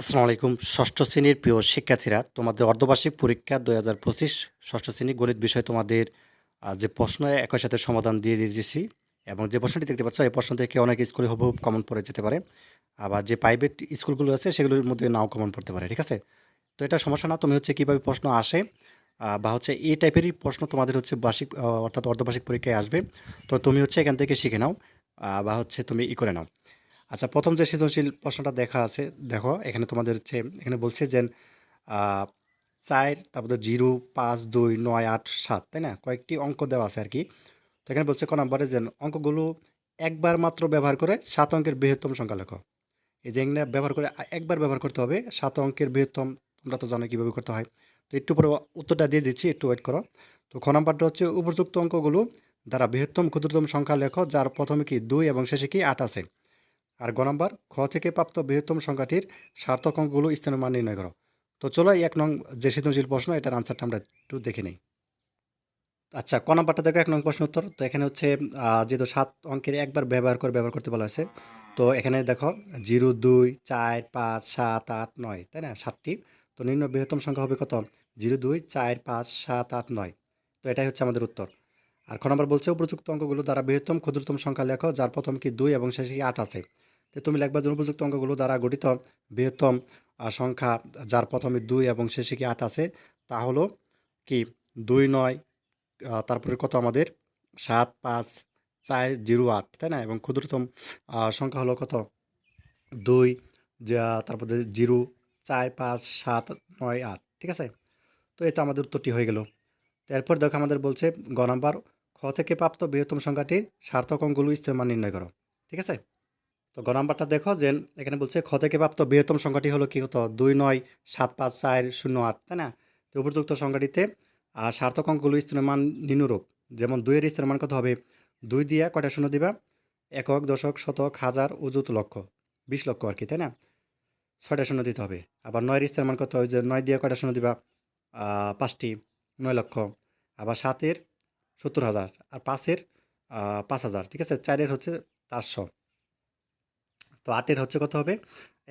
আসসালামু আলাইকুম। ষষ্ঠ শ্রেণির প্রিয় শিক্ষার্থীরা, তোমাদের অর্ধবার্ষিক পরীক্ষা দুই হাজার পঁচিশ ষষ্ঠ শ্রেণি গণিত বিষয়ে তোমাদের যে প্রশ্ন একই সাথে সমাধান দিয়ে দিয়েছি এবং যে প্রশ্নটি দেখতে পাচ্ছ, এই প্রশ্ন থেকে অনেক স্কুলে হুবহু কমন পড়ে যেতে পারে। আবার যে প্রাইভেট স্কুলগুলো আছে, সেগুলোর মধ্যে নাও কমন পড়তে পারে, ঠিক আছে? তো এটা সমস্যা না তুমি হচ্ছে কীভাবে প্রশ্ন আসে বা হচ্ছে এই টাইপেরই প্রশ্ন তোমাদের হচ্ছে বার্ষিক অর্থাৎ অর্ধবার্ষিক পরীক্ষায় আসবে। তো তুমি হচ্ছে এখান থেকে শিখে নাও বা হচ্ছে তুমি ই করে নাও। আচ্ছা প্রথম যে সৃজনশীল প্রশ্নটা দেখা আছে, দেখো, এখানে তোমাদের হচ্ছে, এখানে বলছে যে চার, তারপরে জিরো, পাঁচ, দুই, নয়, আট, সাত, তাই না? কয়েকটি অঙ্ক দেওয়া আছে আর কি। তো এখানে বলছে ক নম্বরে যে, অঙ্কগুলো একবার মাত্র ব্যবহার করে সাত অঙ্কের বৃহত্তম সংখ্যা লেখো। এই যে এখানে ব্যবহার করে একবার ব্যবহার করতে হবে, সাত অঙ্কের বৃহত্তম, তোমরা তো জানো কীভাবে করতে হয়। তো একটু পরে উত্তরটা দিয়ে দিচ্ছি, একটু ওয়েট করো। তো খ নম্বরটা হচ্ছে, উপযুক্ত অঙ্কগুলো দ্বারা বৃহত্তম ক্ষুদ্রতম সংখ্যা লেখো, যার প্রথমে কি দুই এবং শেষে কি আট আছে। আর গ নম্বর, খ থেকে প্রাপ্ত বৃহত্তম সংখ্যাটির সার্থক অঙ্কগুলো স্থানীয় মান নির্ণয় করো। তো চলো এক নং যে সৃজনশীল প্রশ্ন, এটার আনসারটা আমরা একটু দেখে নিই। আচ্ছা ক নম্বরটা দেখো, এক নং প্রশ্ন উত্তর। তো এখানে হচ্ছে যেহেতু সাত অঙ্কের একবার ব্যবহার করে ব্যবহার করতে বলা হয়েছে, তো এখানে দেখো, জিরো, দুই, চার, পাঁচ, সাত, আট, নয়, তাই না? সাতটি। তো নিম্ন বৃহত্তম সংখ্যা হবে কত? জিরো, দুই, চার, পাঁচ, সাত, আট, নয়। তো এটাই হচ্ছে আমাদের উত্তর। আর খ নম্বর বলছে, উপযুক্ত অঙ্কগুলো দ্বারা বৃহত্তম, ক্ষুদ্রতম সংখ্যা লেখো, যার প্রথম কি দুই এবং শেষে কি আট আছে? তো তুমি লিখবা যে উপযুক্ত অঙ্কগুলো দ্বারা গঠিত বৃহত্তম সংখ্যা যার প্রথমে দুই এবং শেষে কি আট আছে, তা হলো কি দুই নয় তারপরে কত আমাদের? সাত, পাঁচ, চার, জিরো, আট, তাই না? এবং ক্ষুদ্রতম সংখ্যা হলো কত? দুই তারপরে জিরো, চার, পাঁচ, সাত, নয়, আট, ঠিক আছে? তো এটা আমাদের উত্তরটি হয়ে গেল। এরপর দেখো আমাদের বলছে গ নাম্বার খ থেকে প্রাপ্ত বৃহত্তম সংখ্যাটির সার্থক অঙ্কগুলো স্থির মান নির্ণয় করো। ঠিক আছে? তো গ নাম্বারটা দেখো যে এখানে বলছে খ থেকে প্রাপ্ত বৃহত্তম সংখ্যাটি হলো কী হতো? দুই নয় সাত পাঁচ চার শূন্য আট, তাই না? তো উপযুক্ত সংখ্যাটিতে আর সার্থক অঙ্কগুলো স্থির মান নিম্নরূপ। যেমন দুইয়ের স্থির মান কত হবে? দুই দিয়া কয়টা শূন্য দিবা? একক, দশক, শতক, হাজার অযুত লক্ষ, বিশ লক্ষ আর কি, তাই না? ছয়টা শূন্য দিতে হবে। আবার নয়ের স্থির মান কত? ওই যে নয় দিয়ে কয়টা শূন্য দিবা? পাঁচটি, নয় লক্ষ। আবার সাতের সত্তর হাজার আর পাঁচের পাঁচ হাজার, ঠিক আছে? চারের হচ্ছে চারশো। তো আটের হচ্ছে কত হবে?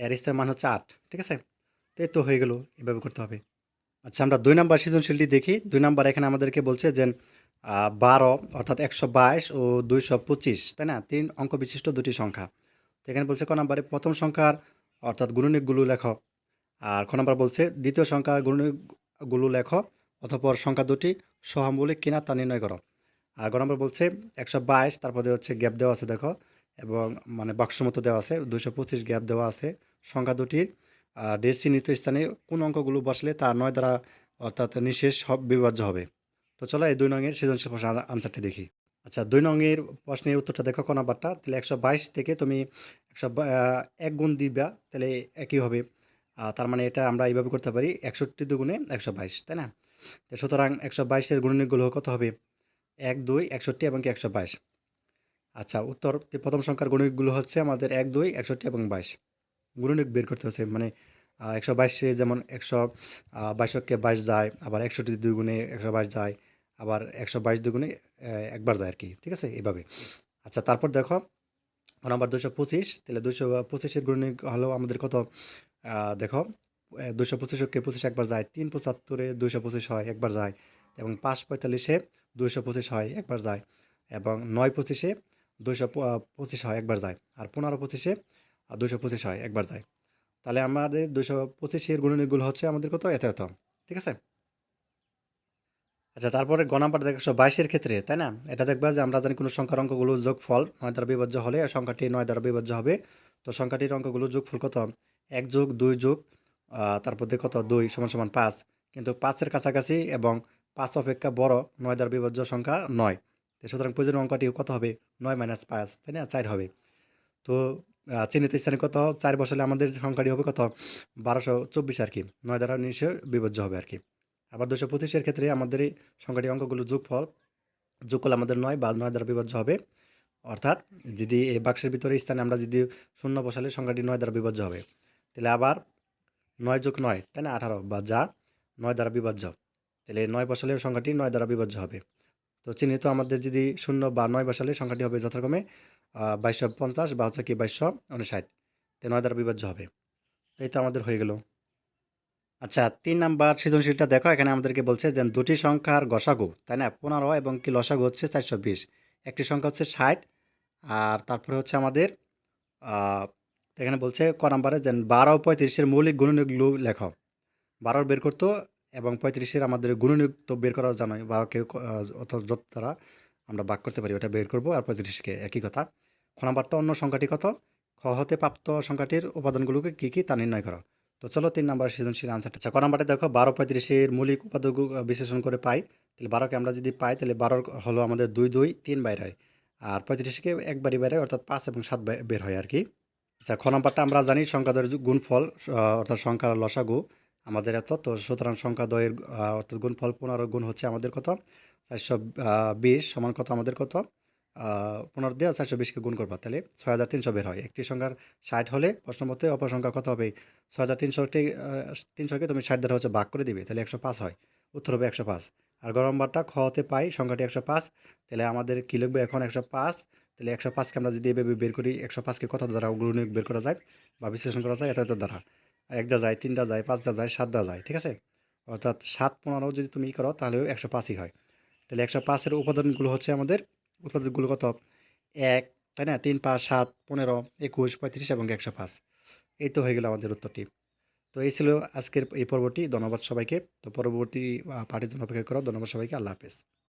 এর স্থির মান হচ্ছে আট, ঠিক আছে? তো এই তো হয়ে গেল, এভাবে করতে হবে। আচ্ছা আমরা দুই নাম্বার সৃজনশীলটি দেখি। দুই নাম্বার এখানে আমাদেরকে বলছে যে বারো, অর্থাৎ একশো বাইশ ও দুইশো পঁচিশ, তাই না? তিন অঙ্ক বিশিষ্ট দুটি সংখ্যা। তো এখানে বলছে ক নাম্বারে? প্রথম সংখ্যার, অর্থাৎ গুণনিকগুলো লেখো। আর খ নাম্বার বলছে, দ্বিতীয় সংখ্যার গুণনিকগুলো লেখো। অথপর সংখ্যা দুটি সহামূলিক কিনা তা নির্ণয় করো। আর গ নম্বর বলছে একশো বাইশ, তারপরে হচ্ছে গ্যাপ দেওয়া আছে দেখো, এবং মানে বাক্স মতো দেওয়া আছে দুশো পঁচিশ গ্যাপ দেওয়া আছে, সংখ্যা দুটির। ডেস চিহ্নিত স্থানে কোন অঙ্কগুলো বসলে তা নয় দ্বারা অর্থাৎ নিঃশেষ সব বিভাজ্য হবে। তো চলো এই দুই নঙের সৃজনশীল প্রশ্ন আনসারটি দেখি। আচ্ছা দুই নঙের প্রশ্নের উত্তরটা দেখো ক নাম্বারটা। তাহলে একশো বাইশ থেকে তুমি একশো এক গুণ দিবা, তাহলে একই হবে। তার মানে এটা আমরা এইভাবে করতে পারি একষট্টি দুগুণে একশো বাইশ, তাই না? সুতরাং একশো বাইশের গুণনীগুলো কত হবে? এক, দুই, একষট্টি এবং কি একশো বাইশ। আচ্ছা উত্তর প্রথম সংখ্যার গুণিকগুলো হচ্ছে আমাদের এক, দুই, একষট্টি এবং বাইশ। গুণনিক বের করতে হচ্ছে মানে একশো বাইশে যেমন একশো বাইশকে বাইশ যায়, আবার একষট্টি দুই গুণে একশো বাইশ যায়, আবার একশো বাইশ দুগুণে একবার যায় আর কি, ঠিক আছে? এভাবে আচ্ছা তারপর দেখো নাম্বার দুশো পঁচিশ, তাহলে দুশো পঁচিশের গুণনিক হলো আমাদের কত? দেখো দুশো পঁচিশকে পঁচিশ একবার যায়, তিন পঁচাত্তরে দুশো পঁচিশ হয়, একবার যায়। এবং পাঁচ পঁয়তাল্লিশে দুশো পঁচিশ হয়, একবার যায়। এবং নয় পঁচিশে দুশো পঁচিশ হয়, একবার যায়। আর পনেরো পঁচিশে দুশো পঁচিশ হয়, একবার যায়। তাহলে আমাদের দুশো পঁচিশের গুণনীগুলো হচ্ছে আমাদের কত? এত এত। ঠিক আছে? আচ্ছা তারপরে গ নাম্বার দেখো বাইশের ক্ষেত্রে, তাই না? এটা দেখবা যে আমরা জানি কোনো সংখ্যার অঙ্কগুলো যোগফল নয় দ্বারা বিভাজ্য হলে সংখ্যাটি নয় দ্বারা বিভাজ্য হবে। তো সংখ্যাটির অঙ্কগুলো যোগফল কত? এক যোগ, দুই যোগ তারপর দিয়ে কত? দুই সমান সমান পাঁচ। কিন্তু পাঁচের কাছাকাছি এবং পাঁচ অপেক্ষা বড় নয় দ্বারা বিভাজ্য সংখ্যা নয়। সুতরাং প্রয়োজনীয় অঙ্কটি কত হবে? নয় মাইনাস পাঁচ, তাই না? চার হবে। তো চিহ্নিত স্থানে কত? চার বসালে আমাদের সংখ্যাটি হবে কত? বারোশো চব্বিশ আর কি। নয় দ্বারা নিশ্চয় বিভাজ্য হবে আর কি। আবার দুশো পঁচিশের ক্ষেত্রে আমাদের এই সংখ্যাটি অঙ্কগুলো যোগফল যোগ করলে আমাদের নয় বা নয় দ্বারা বিভাজ্য হবে। অর্থাৎ যদি এই বাক্সের ভিতরে স্থানে আমরা যদি শূন্য বসালে সংখ্যাটি নয় দ্বারা বিভাজ্য হবে। তাহলে আবার নয় যোগ নয়, তাই না? আঠারো বা যা নয় দ্বারা বিভাজ্য। তাহলে নয় বসালে সংখ্যাটি নয় দ্বারা বিভাজ্য হবে। তো চিহ্নিত আমাদের যদি শূন্য বা নয় বসালে সংখ্যাটি হবে যথাক্রমে বাইশশো পঞ্চাশ বা হচ্ছে কি বাইশশো উনষাট। তো নয় দ্বারা বিভাজ্য হবে। তো এই তো আমাদের হয়ে গেল। আচ্ছা তিন নাম্বার সৃজনশীলটা দেখো, এখানে আমাদেরকে বলছে যে দুটি সংখ্যার গসাগু, তাই না? পনেরো এবং কি লসাগু হচ্ছে চারশো বিশ। একটি সংখ্যা হচ্ছে ষাট, আর তারপরে হচ্ছে আমাদের এখানে বলছে ক নাম্বারে যে বারো পঁয়ত্রিশের মৌলিক গুণনীয়কগুলো লেখো বারোর বের করতো এবং পঁয়ত্রিশের আমাদের গুণনীয়ক তো বের করা জানোই বারোকে অত যত দ্বারা আমরা ভাগ করতে পারি ওটা বের করব, আর পঁয়ত্রিশকে একই কথা। খ নাম্বারটা অন্য সংখ্যাটি কত? খ হতে প্রাপ্ত সংখ্যাটির উপাদানগুলোকে কী কী তা নির্ণয় করো। তো চলো তিন নাম্বার সৃজনশীল আনসারটা আচ্ছা ক নাম্বারটা দেখো, বারো পঁয়ত্রিশের মৌলিক উপাদানগুলো বিশ্লেষণ করে পাই। তাহলে বারোকে আমরা যদি পাই, তাহলে বারোর হলো আমাদের দুই দুই, তিন বাইর হয়। আর পঁয়ত্রিশকে একবারই বাইরে অর্থাৎ পাঁচ এবং সাত বের হয় আর কি। আচ্ছা খ নাম্বারটা আমরা জানি সংখ্যাদের গুণফল অর্থাৎ সংখ্যার লসাগু আমাদের এত, তো সুতরাং সংখ্যা দয়ের অর্থাৎ গুণফল পনেরো গুণ হচ্ছে আমাদের কত? চারশো বিশ সমান কত আমাদের কত? পনেরো দিয়ে চারশো বিশকে গুণ করবা, তাহলে ছয় হাজার তিনশো বের হয়। একটি সংখ্যার ষাট হলে প্রশ্ন মতে অপর সংখ্যা কত হবে? ছয় হাজার তিনশোটি তিনশোকে তুমি ষাট দ্বারা হচ্ছে ভাগ করে দিবে, তাহলে একশো পাঁচ হয়। উত্তর হবে একশো পাঁচ। আর গরম বারটা খ হতে পাই, সংখ্যাটি একশো পাঁচ, তাহলে আমাদের কী লিখবে এখন একশো পাঁচ? তাহলে একশো পাঁচকে আমরা যদি এভাবে বের করি, একশো পাঁচকে কত দ্বারা গুণনীয়ক বের করা যায়? বা বিশ্লেষণ করা যায়? এত এত দ্বারা। একটা যায়, তিনটা যায়, পাঁচটা যায়, সাতটা যায়, ঠিক আছে? অর্থাৎ সাত পনেরো যদি তুমি ই করো, তাহলেও একশো পাঁচই হয়। তাহলে একশো পাঁচের উপাদানগুলো হচ্ছে আমাদের উপাদানগুলো কত? এক, তাই না? তিন, পাঁচ, সাত, পনেরো, একুশ, পঁয়ত্রিশ এবং একশো পাঁচ। এই তো হয়ে গেল আমাদের উত্তরটি। তো এই ছিল আজকের এই পর্বটি। ধন্যবাদ সবাইকে। তো পরবর্তী পার্টির জন্য অপেক্ষা করো। ধন্যবাদ সবাইকে। আল্লাহ হাফেজ।